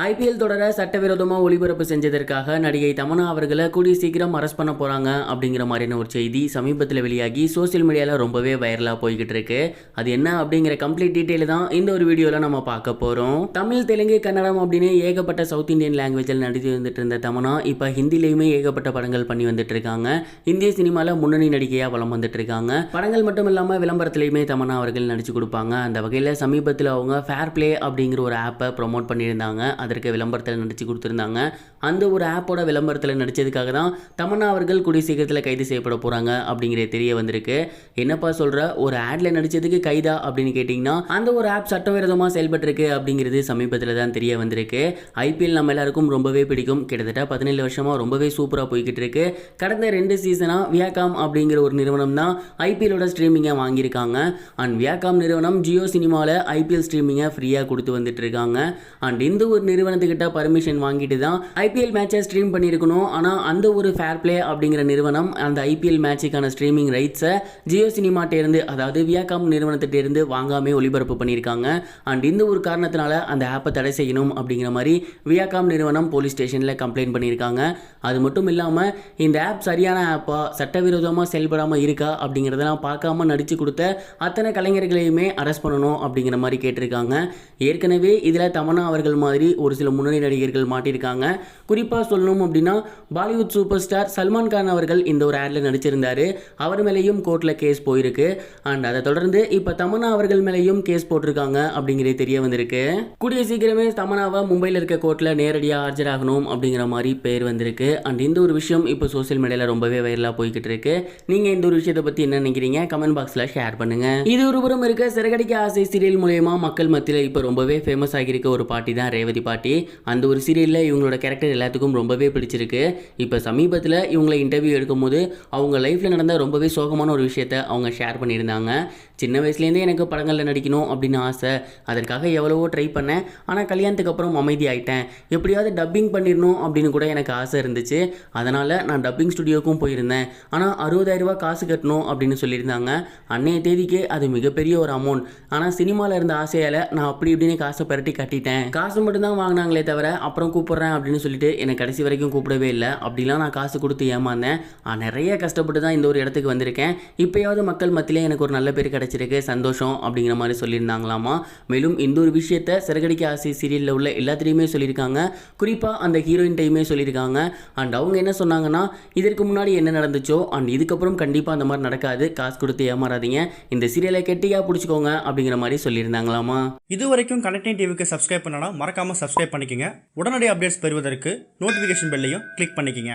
IPL தொடர சட்டவிரோதமாக ஒளிபரப்பு செஞ்சதற்காக நடிகை தமனா அவர்களை கூடிய சீக்கிரம் அரெஸ்ட் பண்ண போகிறாங்க அப்படிங்கிற மாதிரியான ஒரு செய்தி சமீபத்தில் வெளியாகி சோஷியல் மீடியாவில் ரொம்பவே வைரலாக போய்கிட்டு இருக்கு. அது என்ன அப்படிங்கிற கம்ப்ளீட் டீட்டெயில் தான் இந்த ஒரு வீடியோவில் நம்ம பார்க்க போகிறோம் தமிழ் தெலுங்கு கன்னடம் அப்படின்னு ஏகப்பட்ட சவுத் இந்தியன் லாங்குவேஜில் நடித்து வந்துட்டு இருந்த தமனா இப்போ ஹிந்திலையுமே ஏகப்பட்ட படங்கள் பண்ணி வந்துட்டு இருக்காங்க. இந்திய சினிமாவில் முன்னணி நடிகையாக வலம் வந்துட்டு இருக்காங்க. படங்கள் மட்டும் இல்லாமல் விளம்பரத்துலையுமே தமனா அவர்கள் நடிச்சு கொடுப்பாங்க. அந்த வகையில் சமீபத்தில் அவங்க ஃபேர் ப்ளே அப்படிங்கிற ஒரு ஆப்பை ப்ரோமோட் பண்ணியிருந்தாங்க. அதற்கு விளம்பரத்தில் நடித்து கொடுத்துருந்தாங்க. அந்த ஒரு ஆப்போட விளம்பரத்தில் நடித்ததுக்காக தான் தமன்னா அவர்கள் கூடிய சீக்கிரத்தில் கைது செய்யப்பட போகிறாங்க அப்படிங்கிறது தெரிய வந்திருக்கு. என்னப்பா சொல்கிற ஒரு ஆடில் நடித்ததுக்கு கைதா அப்படின்னு கேட்டிங்கன்னா அந்த ஒரு ஆப் சட்டவிரோதமாக செயல்பட்டிருக்கு அப்படிங்கிறது சமீபத்தில் தான் தெரிய வந்திருக்கு. ஐபிஎல் நம்ம எல்லாருக்கும் ரொம்பவே பிடிக்கும். கிட்டத்தட்ட பதினேழு வருஷமாக ரொம்பவே சூப்பராக போய்கிட்டு இருக்கு கடந்த ரெண்டு சீசனாக வியாகாம் அப்படிங்கிற ஒரு நிறுவனம் தான் ஐபிஎலோட ஸ்ட்ரீமிங்கை வாங்கியிருக்காங்க. அண்ட் வியாகாம் நிறுவனம் ஜியோ சினிமாவில் ஐபிஎல் ஸ்ட்ரீமிங்கை ஃப்ரீயாக கொடுத்து வந்துட்டு இருக்காங்க அண்ட் இந்த ஒரு நிறுவனத்துக்கிட்ட பர்மிஷன் வாங்கிட்டு தான் ஐபிஎல் மேட்சை ஸ்ட்ரீம் பண்ணியிருக்கணும். ஆனால் அந்த ஒரு ஃபேர் ப்ளே அப்படிங்கிற நிறுவனம் அந்த ஐபிஎல் மேட்சுக்கான ஸ்ட்ரீமிங் ரைட்ஸை ஜியோ சினிமாட்டேருந்து அதாவது வியாகாம் நிறுவனத்திட்டேருந்து வாங்காமே ஒளிபரப்பு பண்ணியிருக்காங்க. அண்ட் இந்த ஒரு காரணத்தினால அந்த ஆப்பை தடை செய்யணும் அப்படிங்கிற மாதிரி வியாகாம் நிறுவனம் போலீஸ் ஸ்டேஷனில் கம்ப்ளைண்ட் பண்ணியிருக்காங்க. அது மட்டும் இல்லாமல் இந்த ஆப் சரியான ஆப்பா சட்டவிரோதமாக செயல்படாமல் இருக்கா அப்படிங்கிறதெல்லாம் பார்க்காம நடித்து கொடுத்த அத்தனை கலைஞர்களையுமே அரெஸ்ட் பண்ணணும் அப்படிங்கிற மாதிரி கேட்டிருக்காங்க. ஏற்கனவே இதில் தமனா அவர்கள் மாதிரி ஒரு சில முன்னணி நடிகர்கள் மாட்டியிருக்காங்க. குறிப்பாக சொல்லணும் அப்படின்னா பாலிவுட் சூப்பர் ஸ்டார் சல்மான் கான் அவர்கள் இந்த ஒரு ஆடில் நடிச்சிருந்தார். அவர் மேலேயும் கோர்ட்டில் கேஸ் போயிருக்கு. அண்ட் அதை தொடர்ந்து இப்போ தமன்னா அவர்கள் மேலேயும் கேஸ் போட்டிருக்காங்க அப்படிங்கிறது தெரிய வந்திருக்கு. கூடிய சீக்கிரமே தமனாவை மும்பையில் இருக்க கோர்ட்டில் நேரடியாக ஆஜராகணும் அப்படிங்கிற மாதிரி பேர் வந்திருக்கு. அண்ட் இந்த ஒரு விஷயம் இப்போ சோஷியல் மீடியாவில் ரொம்பவே வைரலாக போய்கிட்டு இருக்கு. நீங்கள் இந்த ஒரு விஷயத்தை பற்றி என்ன நினைக்கிறீங்க? கமெண்ட் பாக்ஸில் ஷேர் பண்ணுங்க. இது ஒரு புறம் இருக்க சிறகடிக்க ஆசை சீரியல் மூலயமா மக்கள் மத்தியில் இப்போ ரொம்பவே ஃபேமஸ் ஆகியிருக்க ஒரு பாட்டி தான் ரேவதி பாட்டி பாட்டி. அந்த ஒரு சீரியலில் இவங்களோட கேரக்டர் எல்லாத்துக்கும் ரொம்பவே பிடிச்சிருக்கு. இப்போ சமீபத்தில் இவங்களை இன்டர்வியூ எடுக்கும்போது அவங்க லைஃப்பில் நடந்த ரொம்பவே சோகமான ஒரு விஷயத்த அவங்க ஷேர் பண்ணியிருந்தாங்க. சின்ன வயசுலேருந்தே எனக்கு படங்களில் நடிக்கணும் அப்படின்னு ஆசை. அதற்காக எவ்வளவோ ட்ரை பண்ணேன். ஆனால் கல்யாணத்துக்கு அப்புறம் அமைதியாகிட்டேன் எப்படியாவது டப்பிங் பண்ணிடணும் அப்படின்னு கூட எனக்கு ஆசை இருந்துச்சு. அதனால் நான் டப்பிங் ஸ்டுடியோக்கும் போயிருந்தேன். ஆனால் அறுபதாயிரம் ரூபாய் காசு கட்டணும் அப்படின்னு சொல்லியிருந்தாங்க. அன்னைய தேதிக்கு அது மிகப்பெரிய ஒரு அமௌண்ட் ஆனால் சினிமாவில் இருந்த ஆசையால் நான் அப்படி இப்படின்னு காசை பரட்டி கட்டிட்டேன். காசு மட்டும்தான் வாங்கினாங்களே தவிர அப்புறம் கூப்பிட்றேன் அப்படின்னு சொல்லிட்டு என்னை கடைசி வரைக்கும் கூப்பிடவே இல்லை. அப்படிலாம் நான் காசு கொடுத்து ஏமாந்தேன். நிறைய கஷ்டப்பட்டு தான் இந்த ஒரு இடத்துக்கு வந்திருக்கேன். இப்போயாவது மக்கள் மத்தியிலே எனக்கு ஒரு நல்ல பேர் கிடைச்சிருக்கு சந்தோஷம் அப்படிங்கிற மாதிரி சொல்லியிருந்தாங்களாமா? மேலும் இந்த ஒரு விஷயத்த சிறகடிக்க ஆசை சீரியலில் உள்ள எல்லாத்திலையுமே சொல்லியிருக்காங்க. குறிப்பாக அந்த ஹீரோயின்டையுமே சொல்லியிருக்காங்க. அண்ட் அவங்க என்ன சொன்னாங்கன்னா இதற்கு முன்னாடி என்ன நடந்துச்சோ அண்ட் இதுக்கப்புறம் கண்டிப்பாக அந்த மாதிரி நடக்காது. காசு கொடுத்து ஏமாறாதீங்க. இந்த சீரியலை கெட்டியாக பிடிச்சிக்கோங்க அப்படிங்கிற மாதிரி சொல்லியிருந்தாங்களாமா? இது வரைக்கும் கனெக்டிங் டிவிக்கு சப்ஸ்கிரைப் பண்ணனா மறக்காமல் சப்ஸ்கிரைப் பண்ணிக்கங்க. உடனடி அப்டேட்ஸ் பெறுவதற்கு நோட்டிஃபிகேஷன் பெல்லையும் கிளிக் பண்ணிக்கங்க.